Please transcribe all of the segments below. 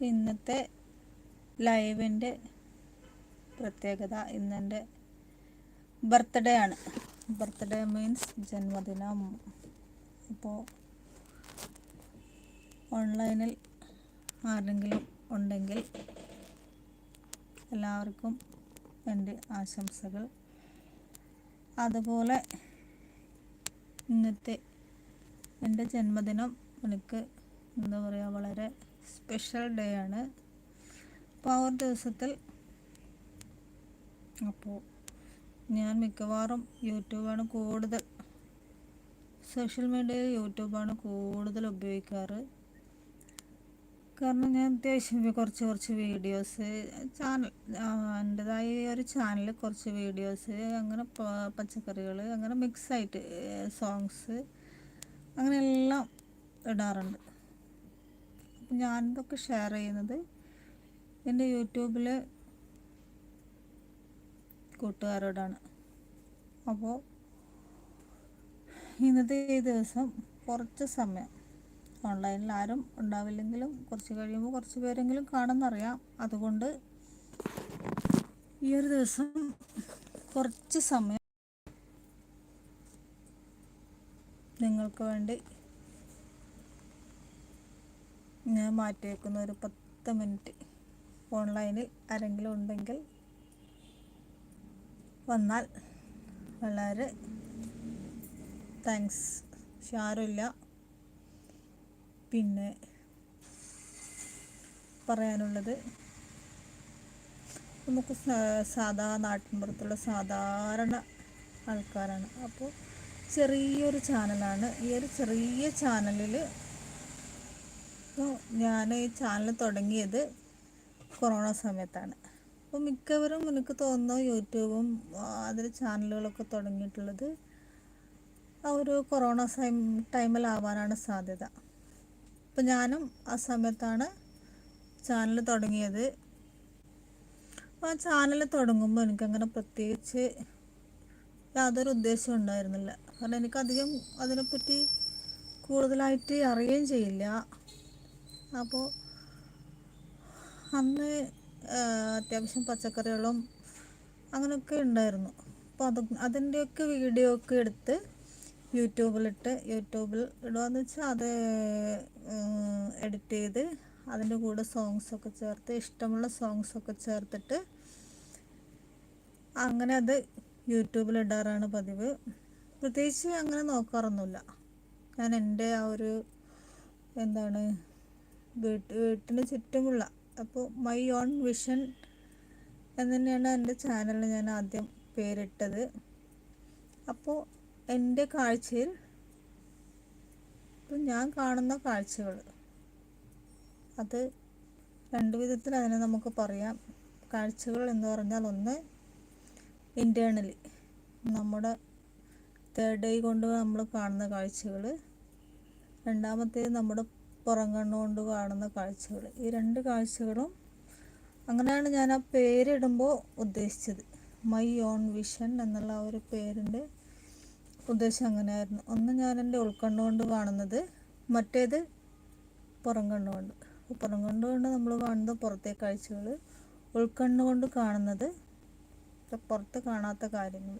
ഇന്നത്തെ ലൈവിന്റെ പ്രത്യേകത ഇന്നെന്റെ ബർത്ത്ഡേ ആണ്. ബർത്ത്ഡേ മീൻസ് ജന്മദിനം. അപ്പോൾ ഓൺലൈനിൽ ആരെങ്കിലും ഉണ്ടെങ്കിൽ എല്ലാവർക്കും എന്റെ ആശംസകൾ. അതുപോലെ ഇന്നത്തെ എന്റെ ജന്മദിനം എനിക്ക് എന്താ പറയുക വളരെ സ്പെഷ്യൽ ഡേ ആണ് അപ്പോൾ ആ ഒരു ദിവസത്തിൽ അപ്പോൾ ഞാൻ മിക്കവാറും യൂട്യൂബാണ് കൂടുതൽ സോഷ്യൽ മീഡിയയിൽ യൂട്യൂബാണ് കൂടുതൽ ഉപയോഗിക്കാറ്. കാരണം ഞാൻ അത്യാവശ്യം കുറച്ച് കുറച്ച് വീഡിയോസ് ചാനൽ എന്റെതായ ഒരു ചാനൽ കുറച്ച് വീഡിയോസ് അങ്ങനെ പച്ചക്കറികൾ അങ്ങനെ മിക്സായിട്ട് സോങ്സ് അങ്ങനെയെല്ലാം ഇടാറുണ്ട്. അപ്പം ഞാനിതൊക്കെ ഷെയർ ചെയ്യുന്നത് എന്റെ യൂട്യൂബിൽ കൂട്ടുകാരോടാണ്. അപ്പോൾ ഇന്നത്തെ ഈ ദിവസം കുറച്ച് സമയം ഓൺലൈനിൽ ആരും ഉണ്ടാവില്ലെങ്കിലും കുറച്ച് കഴിയുമ്പോൾ കുറച്ച് പേരെങ്കിലും കാണുന്നറിയാം. അതുകൊണ്ട് ഈ ഒരു ദിവസം കുറച്ച് സമയം നിങ്ങൾക്ക് വേണ്ടി ഞാൻ മാറ്റി വയ്ക്കുന്ന ഒരു പത്ത് മിനിറ്റ് ഓൺലൈനിൽ ആരെങ്കിലും ഉണ്ടെങ്കിൽ വന്നാൽ വളരെ താങ്ക്സ് ഷാറില്ല പിന്നെ പറയാനുള്ളത് നമുക്ക് സാധാ നാട്ടിൻപുറത്തുള്ള സാധാരണ ആൾക്കാരാണ്. അപ്പോൾ ചെറിയൊരു ചാനലാണ് ഈ ഒരു ചെറിയ ചാനലിൽ ഞാൻ ഈ ചാനൽ തുടങ്ങിയത് കൊറോണ സമയത്താണ്. അപ്പോൾ മിക്കവരും എനിക്ക് തോന്നുന്നു യൂട്യൂബും അതിൽ ചാനലുകളൊക്കെ തുടങ്ങിയിട്ടുള്ളത് ആ ഒരു കൊറോണ ടൈമിലാവാനാണ് സാധ്യത. അപ്പോൾ ഞാനും ആ സമയത്താണ് ചാനൽ തുടങ്ങിയത്. അപ്പോൾ ആ ചാനൽ തുടങ്ങുമ്പോൾ എനിക്കങ്ങനെ പ്രത്യേകിച്ച് യാതൊരു ഉദ്ദേശവും ഉണ്ടായിരുന്നില്ല. കാരണം എനിക്കധികം അതിനെപ്പറ്റി കൂടുതലായിട്ട് അറിയുകയും ചെയ്യില്ല. അപ്പോൾ അന്ന് അത്യാവശ്യം പച്ചക്കറികളും അങ്ങനെയൊക്കെ ഉണ്ടായിരുന്നു. അപ്പോൾ അത് അതിന്റെയൊക്കെ വീഡിയോ ഒക്കെ എടുത്ത് യൂട്യൂബിലിട്ട് യൂട്യൂബിൽ ഇടുകയെന്ന് വെച്ചാൽ അത് എഡിറ്റ് ചെയ്ത് അതിന്റെ കൂടെ സോങ്സൊക്കെ ചേർത്ത് ഇഷ്ടമുള്ള സോങ്സൊക്കെ ചേർത്തിട്ട് അങ്ങനെ അത് യൂട്യൂബിൽ ഇടാറാണ് പതിവ്. പ്രത്യേകിച്ച് അങ്ങനെ നോക്കാറൊന്നുമില്ല. ഞാൻ എന്റെ ആ ഒരു എന്താണ് വീട്ട് വീട്ടിന് ചുറ്റുമുള്ള. അപ്പോൾ മൈ ഓൺ വിഷൻ എന്ന് തന്നെയാണ് എന്റെ ചാനലിന് ഞാൻ ആദ്യം പേരിട്ടത്. അപ്പോൾ എന്റെ കാഴ്ചയിൽ ഇപ്പം ഞാൻ കാണുന്ന കാഴ്ചകൾ. അത് രണ്ട് വിധത്തിൽ അതിനെ നമുക്ക് പറയാം. കാഴ്ചകൾ എന്ന് പറഞ്ഞാൽ ഒന്ന് ഇന്റേർണലി നമ്മുടെ തേർഡ് ഡേ കൊണ്ട് നമ്മൾ കാണുന്ന കാഴ്ചകൾ. രണ്ടാമത്തേത് നമ്മുടെ പുറം കണ്ണുകൊണ്ട് കാണുന്ന കാഴ്ചകൾ. ഈ രണ്ട് കാഴ്ചകളും അങ്ങനെയാണ് ഞാൻ ആ പേരിടുമ്പോൾ ഉദ്ദേശിച്ചത്. മൈ ഓൺ വിഷൻ എന്നുള്ള ആ ഒരു പേരിന്റെ ഉദ്ദേശം അങ്ങനെയായിരുന്നു. ഒന്ന് ഞാൻ എന്റെ ഉൾക്കണ്ണുകൊണ്ട് കാണുന്നത് മറ്റേത് പുറം കണ്ണുകൊണ്ട് പുറം കണ്ണുകൊണ്ട് നമ്മൾ കാണുന്നത് പുറത്തെ കാഴ്ചകൾ ഉൾക്കണ്ണുകൊണ്ട് കാണുന്നത് പുറത്ത് കാണാത്ത കാര്യങ്ങൾ.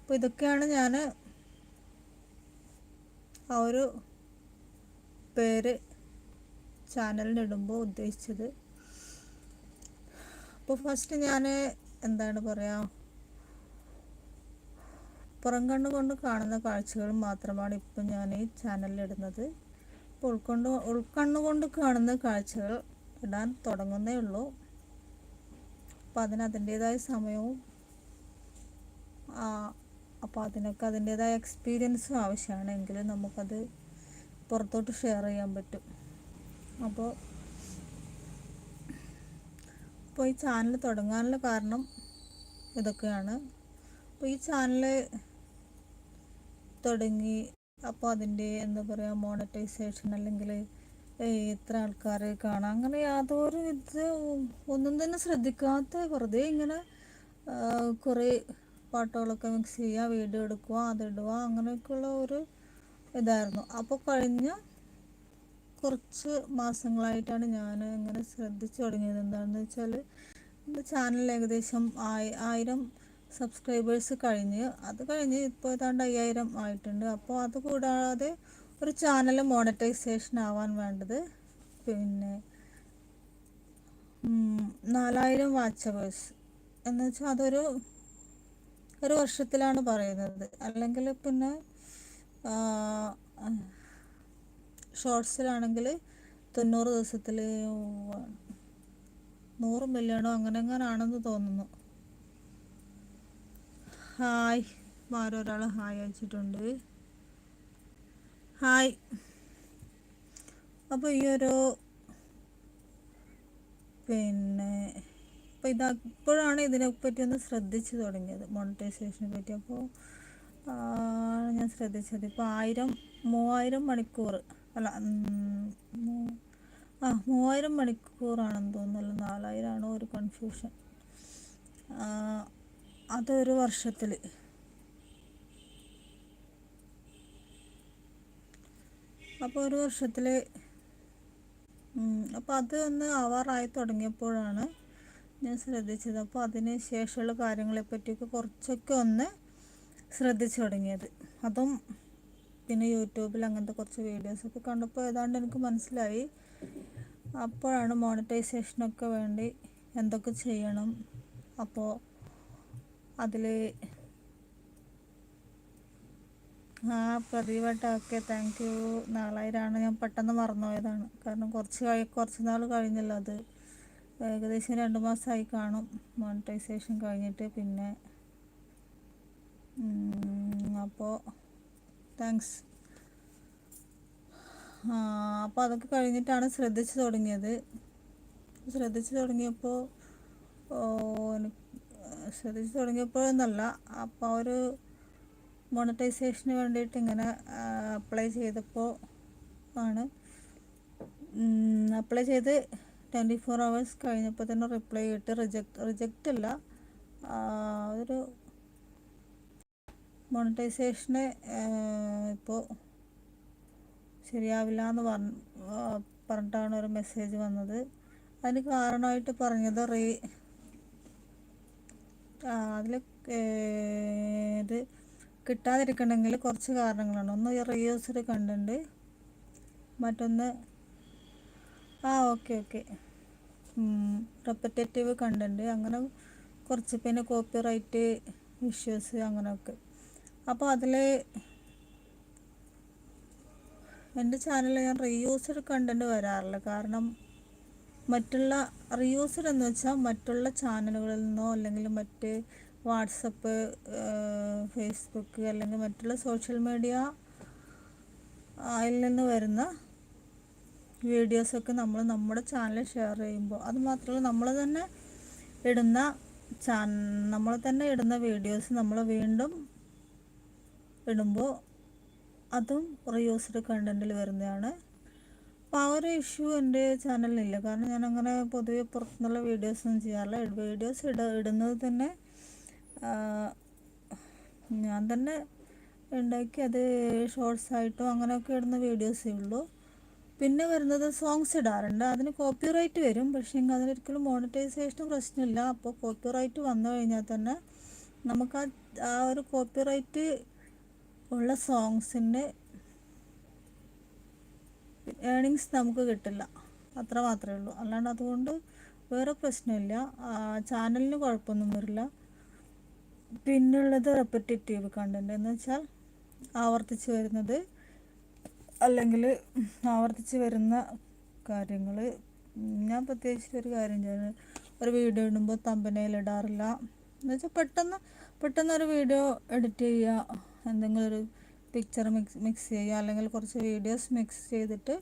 അപ്പോൾ ഇതൊക്കെയാണ് ഞാൻ ആ ഒരു പേര് ചാനലിനിടുമ്പോൾ ഉദ്ദേശിച്ചത്. അപ്പോൾ ഫസ്റ്റ് ഞാൻ എന്താണ് പറയുക പുറം കണ്ണുകൊണ്ട് കാണുന്ന കാഴ്ചകൾ മാത്രമാണ് ഇപ്പം ഞാൻ ഈ ചാനലിലിടുന്നത്. അപ്പോൾ ഉൾക്കൊണ്ട് ഉൾക്കണ്ണുകൊണ്ട് കാണുന്ന കാഴ്ചകൾ ഇടാൻ തുടങ്ങുന്നേ ഉള്ളൂ. അപ്പോൾ അതിന് അതിന്റേതായ സമയവും അപ്പോൾ അതിനൊക്കെ അതിന്റേതായ എക്സ്പീരിയൻസും ആവശ്യമാണ്. എങ്കിലും നമുക്കത് പുറത്തോട്ട് ഷെയർ ചെയ്യാൻ പറ്റും. അപ്പോൾ അപ്പോൾ ഈ ചാനൽ തുടങ്ങാനുള്ള കാരണം ഇതൊക്കെയാണ്. അപ്പോൾ ഈ ചാനൽ തുടങ്ങി അപ്പോൾ അതിന്റെ എന്താ പറയുക മോണറ്റൈസേഷൻ അല്ലെങ്കിൽ എത്ര ആൾക്കാർ കാണാം അങ്ങനെ യാതൊരു ഇത് ഒന്നും തന്നെ ശ്രദ്ധിക്കാത്ത വെറുതെ ഇങ്ങനെ കുറേ പാട്ടുകളൊക്കെ മിക്സ് ചെയ്യുക വീഡിയോ എടുക്കുക അതിടുക അങ്ങനെയൊക്കെയുള്ള ഒരു ഇതായിരുന്നു. അപ്പോൾ കഴിഞ്ഞ കുറച്ച് മാസങ്ങളായിട്ടാണ് ഞാൻ ഇങ്ങനെ ശ്രദ്ധിച്ചു തുടങ്ങിയത്. എന്താണെന്ന് വെച്ചാൽ എന്റെ ചാനൽ ഏകദേശം ആയി ആയിരം സബ്സ്ക്രൈബേഴ്സ് കഴിഞ്ഞ് അത് കഴിഞ്ഞ് ഇപ്പോൾ ഏതാണ്ട് അയ്യായിരം ആയിട്ടുണ്ട്. അപ്പോൾ അത് കൂടാതെ ഒരു ചാനൽ മോണറ്റൈസേഷൻ ആവാൻ വേണ്ടത് പിന്നെ നാലായിരം വാച്ചവേഴ്സ് എന്നുവെച്ചാൽ അതൊരു ഒരു വർഷത്തിലാണ് പറയുന്നത്. അല്ലെങ്കിൽ പിന്നെ ഷോർട്സിലാണെങ്കിൽ തൊണ്ണൂറ് ദിവസത്തിൽ നൂറ് മില്യണോ അങ്ങനെ അങ്ങനെ ആണെന്ന് തോന്നുന്നു. ഹായ്. മാരൊരാൾ ഹായ് അയച്ചിട്ടുണ്ട്. ഹായ്. അപ്പോൾ ഈ ഒരു പിന്നെ അപ്പോൾ ഇത് ഇതിനെ ഇതിനെപ്പറ്റി ഒന്ന് ശ്രദ്ധിച്ചു തുടങ്ങിയത് മോണിറ്റൈസേഷനെ പറ്റി. അപ്പോൾ ഞാൻ ശ്രദ്ധിച്ചത്. ഇപ്പോൾ ആയിരം മൂവായിരം മണിക്കൂർ. അല്ല ആ മൂവായിരം മണിക്കൂറാണെന്ന് തോന്നുന്നല്ലോ നാലായിരമാണോ ഒരു കൺഫ്യൂഷൻ അതൊരു വർഷത്തിൽ അപ്പോൾ ഒരു വർഷത്തിൽ അപ്പോൾ അത് ഒന്ന് ആവാറായി തുടങ്ങിയപ്പോഴാണ് ഞാൻ ശ്രദ്ധിച്ചത്. അപ്പോൾ അതിന് ശേഷമുള്ള കാര്യങ്ങളെ പറ്റിയൊക്കെ കുറച്ചൊക്കെ ഒന്ന് ശ്രദ്ധിച്ചു തുടങ്ങിയത്. അതും പിന്നെ യൂട്യൂബിൽ അങ്ങനത്തെ കുറച്ച് വീഡിയോസൊക്കെ കണ്ടപ്പോൾ ഏതാണ്ട് എനിക്ക് മനസ്സിലായി. അപ്പോഴാണ് മോണിറ്റൈസേഷനൊക്കെ വേണ്ടി എന്തൊക്കെ ചെയ്യണം. അപ്പോൾ അതിൽ ആ പ്രദീപേട്ട ഓക്കെ താങ്ക് യു നാളായിരാണ് ഞാൻ പെട്ടെന്ന് മറന്നുപോയതാണ്. കാരണം കുറച്ച് കഴി കുറച്ച് നാൾ കഴിഞ്ഞല്ലോ അത്. ഏകദേശം രണ്ട് മാസമായി കാണും മോണിറ്റൈസേഷൻ കഴിഞ്ഞിട്ട് പിന്നെ അപ്പോൾ താങ്ക്സ് അപ്പോൾ അതൊക്കെ കഴിഞ്ഞിട്ടാണ് ശ്രദ്ധിച്ചു തുടങ്ങിയത്. ശ്രദ്ധിച്ചു തുടങ്ങിയപ്പോൾ ശ്രദ്ധിച്ചു തുടങ്ങിയപ്പോഴെന്നല്ല അപ്പോൾ ഒരു മോണിറ്റൈസേഷന് വേണ്ടിയിട്ട് ഇങ്ങനെ അപ്ലൈ ചെയ്തപ്പോൾ ആണ്. അപ്ലൈ ചെയ്ത് ട്വന്റി ഫോർ അവേഴ്സ് കഴിഞ്ഞപ്പോൾ തന്നെ റിപ്ലൈ ഇട്ട് റിജക്റ്റ് റിജക്റ്റ് അല്ല. ഒരു മോണിറ്റൈസേഷന് ഇപ്പോൾ ശരിയാവില്ല എന്ന് പറഞ്ഞ പറഞ്ഞിട്ടാണ് ഒരു മെസ്സേജ് വന്നത്. അതിന് കാരണമായിട്ട് പറഞ്ഞത് റീ അതിൽ ഇത് കിട്ടാതിരിക്കണമെങ്കിൽ കുറച്ച് കാരണങ്ങളാണ്. ഒന്ന് റീയൂസ്ഡ് കണ്ടുണ്ട് മറ്റൊന്ന് ആ ഓക്കെ ഓക്കെ റെപ്പറ്റേറ്റീവ് കണ്ടുണ്ട് അങ്ങനെ കുറച്ച് പിന്നെ കോപ്പി റൈറ്റ് ഇഷ്യൂസ് അങ്ങനെയൊക്കെ. അപ്പോൾ അതിൽ എന്റെ ചാനലിൽ ഞാൻ റീയൂസ്ഡ് കണ്ടന്റ് വരാറില്ല. കാരണം മറ്റുള്ള റീയൂസ്ഡ് എന്ന് വെച്ചാൽ മറ്റുള്ള ചാനലുകളിൽ നിന്നോ അല്ലെങ്കിൽ മറ്റ് വാട്സപ്പ് ഫേസ്ബുക്ക് അല്ലെങ്കിൽ മറ്റുള്ള സോഷ്യൽ മീഡിയ അതിൽ നിന്ന് വരുന്ന വീഡിയോസൊക്കെ നമ്മൾ നമ്മുടെ ചാനലിൽ ഷെയർ ചെയ്യുമ്പോൾ അത് മാത്രമല്ല നമ്മൾ തന്നെ ഇടുന്ന ചാൻ നമ്മൾ തന്നെ ഇടുന്ന വീഡിയോസ് നമ്മൾ വീണ്ടും ഇടുമ്പോൾ അതും റീയൂസ്ഡ് കണ്ടന്റിൽ വരുന്നതാണ്. അപ്പോൾ ആ ഒരു ഇഷ്യൂ എന്റെ ചാനലിലില്ല കാരണം ഞാൻ അങ്ങനെ പൊതുവെ പുറത്തുനിന്നുള്ള വീഡിയോസൊന്നും ചെയ്യാറില്ല. വീഡിയോസ് ഇട ഇടുന്നത് തന്നെ ഞാൻ തന്നെ ഉണ്ടാക്കി അത് ഷോർട്സ് ആയിട്ടോ അങ്ങനെയൊക്കെ ഇടുന്ന വീഡിയോസേ ഉള്ളൂ. പിന്നെ വരുന്നത് സോങ്സ് ഇടാറുണ്ട്. അതിന് കോപ്പി റൈറ്റ് വരും. പക്ഷേ അതിനൊരിക്കലും മോണിറ്റൈസേഷൻ പ്രശ്നമില്ല. അപ്പോൾ കോപ്പി റൈറ്റ് വന്നു കഴിഞ്ഞാൽ തന്നെ നമുക്ക് ആ ഒരു കോപ്പി റൈറ്റ് ഉള്ള സോങ്സിന്റെ ഏണിങ്സ് നമുക്ക് കിട്ടില്ല. അത്ര മാത്രമേ ഉള്ളൂ. അല്ലാണ്ട് അതുകൊണ്ട് വേറെ പ്രശ്നമില്ല. ചാനലിന് കുഴപ്പമൊന്നും വരില്ല. പിന്നുള്ളത് റെപ്പറ്റേറ്റീവ് കണ്ടന്റ് എന്ന് വെച്ചാൽ ആവർത്തിച്ച് വരുന്നത് അല്ലെങ്കിൽ ആവർത്തിച്ച് വരുന്ന കാര്യങ്ങൾ ഞാൻ പ്രത്യേകിച്ച് ഒരു കാര്യം ചെയ്യുന്നത് ഒരു വീഡിയോ ഇടുമ്പോൾ തമ്പനയിൽ ഇടാറില്ല. എന്നുവെച്ചാൽ പെട്ടെന്ന് പെട്ടെന്ന് ഒരു വീഡിയോ എഡിറ്റ് ചെയ്യുക എന്തെങ്കിലും ഒരു പിക്ചർ മിക്സ് മിക്സ് ചെയ്യുക. അല്ലെങ്കിൽ കുറച്ച് വീഡിയോസ് മിക്സ് ചെയ്തിട്ട്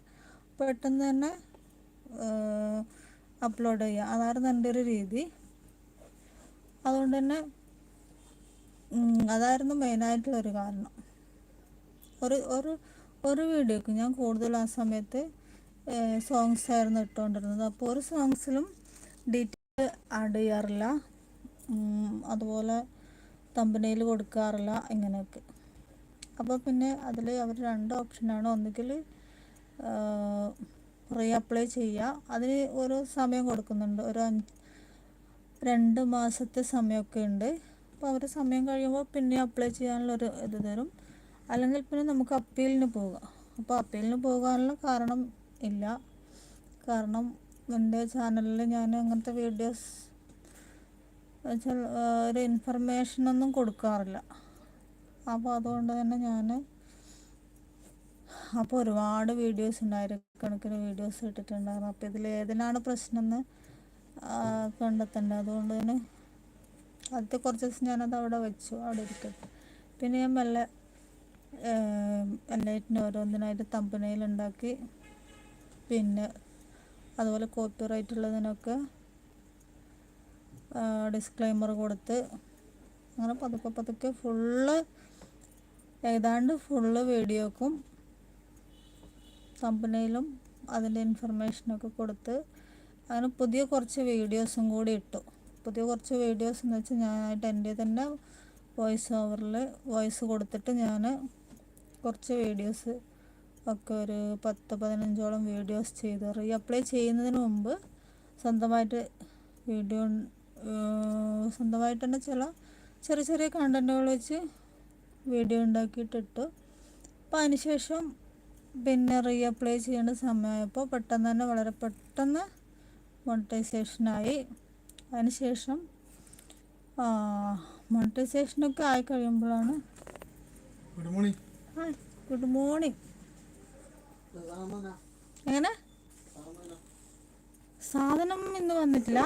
പെട്ടെന്ന് തന്നെ അപ്ലോഡ് ചെയ്യുക. അതായിരുന്നു എന്റെ ഒരു രീതി. അതുകൊണ്ട് തന്നെ അതായിരുന്നു മെയിനായിട്ടുള്ള ഒരു കാരണം. ഒരു ഒരു ഒരു വീഡിയോക്ക് ഞാൻ കൂടുതൽ ആ സമയത്ത് സോങ്സ് ആയിരുന്നു ഇട്ടുകൊണ്ടിരുന്നത്. അപ്പോൾ ഒരു സോങ്സിലും ഡീറ്റെയിൽ ആഡ് ചെയ്യാറില്ല. അതുപോലെ തമ്പനയിൽ കൊടുക്കാറില്ല ഇങ്ങനെയൊക്കെ. അപ്പോൾ പിന്നെ അതിൽ അവർ രണ്ട് ഓപ്ഷനാണ് ഒന്നുകിൽ റീ അപ്ലൈ ചെയ്യുക അതിന് ഒരു സമയം കൊടുക്കുന്നുണ്ട്. ഒരു അഞ്ച് രണ്ട് മാസത്തെ സമയമൊക്കെ ഉണ്ട്. അപ്പോൾ അവർ സമയം കഴിയുമ്പോൾ പിന്നെ അപ്ലൈ ചെയ്യാനുള്ള ഒരു ഇത് തരും. അല്ലെങ്കിൽ പിന്നെ നമുക്ക് അപ്പീലിന് പോകാം. അപ്പോൾ അപ്പീലിന് പോകാനുള്ള കാരണം ഇല്ല. കാരണം എന്റെ ചാനലിൽ ഞാൻ അങ്ങനത്തെ വീഡിയോസ് ഒരു ഇൻഫർമേഷനൊന്നും കൊടുക്കാറില്ല. അപ്പോൾ അതുകൊണ്ട് തന്നെ ഞാൻ അപ്പോൾ ഒരുപാട് വീഡിയോസ് ഉണ്ടായിരക്കണക്കിന് വീഡിയോസ് ഇട്ടിട്ടുണ്ടായിരുന്നു. അപ്പോൾ ഇതിൽ ഏതിനാണ് പ്രശ്നം എന്ന് കണ്ടെത്തേണ്ടത്? അതുകൊണ്ട് തന്നെ ആദ്യത്തെ കുറച്ച് ദിവസം ഞാനത് അവിടെ വെച്ചു. അവിടെ ഇരിക്കട്ടെ. പിന്നെ ഞാൻ മെല്ലെ എല്ലാറ്റിനും ഓരോന്നിനായിട്ട് തമ്പനയിൽ ഉണ്ടാക്കി. പിന്നെ അതുപോലെ കോപ്പി റൈറ്റ് ഉള്ളതിനൊക്കെ ഡിസ്ക്ലൈമർ കൊടുത്ത് അങ്ങനെ പതുക്കെ പതുക്കെ ഫുള്ള് ഏതാണ്ട് ഫുള്ള് വീഡിയോക്കും തമ്പനയിലും അതിന്റെ ഇൻഫർമേഷനൊക്കെ കൊടുത്ത് അങ്ങനെ പുതിയ കുറച്ച് വീഡിയോസും കൂടി ഇട്ടു. പുതിയ കുറച്ച് വീഡിയോസ് എന്ന് വെച്ചാൽ ഞാനായിട്ട് എന്റെ തന്നെ വോയിസ് ഓവറിൽ വോയിസ് കൊടുത്തിട്ട് ഞാൻ കുറച്ച് വീഡിയോസ് ഒക്കെ ഒരു പത്ത് പതിനഞ്ചോളം വീഡിയോസ് ചെയ്തു റീ അപ്ലൈ ചെയ്യുന്നതിന് മുമ്പ് സ്വന്തമായിട്ട് വീഡിയോ സ്വന്തമായിട്ട് തന്നെ ചില ചെറിയ ചെറിയ കണ്ടന്റുകൾ വെച്ച് വീഡിയോ ഉണ്ടാക്കിയിട്ടിട്ടു. അപ്പോൾ അതിനുശേഷം പിന്നെ റീ അപ്ലൈ ചെയ്യേണ്ട സമയമായപ്പോൾ പെട്ടെന്ന് തന്നെ വളരെ പെട്ടെന്ന് മോണിറ്റൈസേഷനായി അതിനുശേഷം മോണിറ്റൈസേഷനൊക്കെ ആയി കഴിയുമ്പോഴാണ് good morning hi good morning എങ്ങനെ? സാധനം ഇന്ന് വന്നിട്ടില്ല.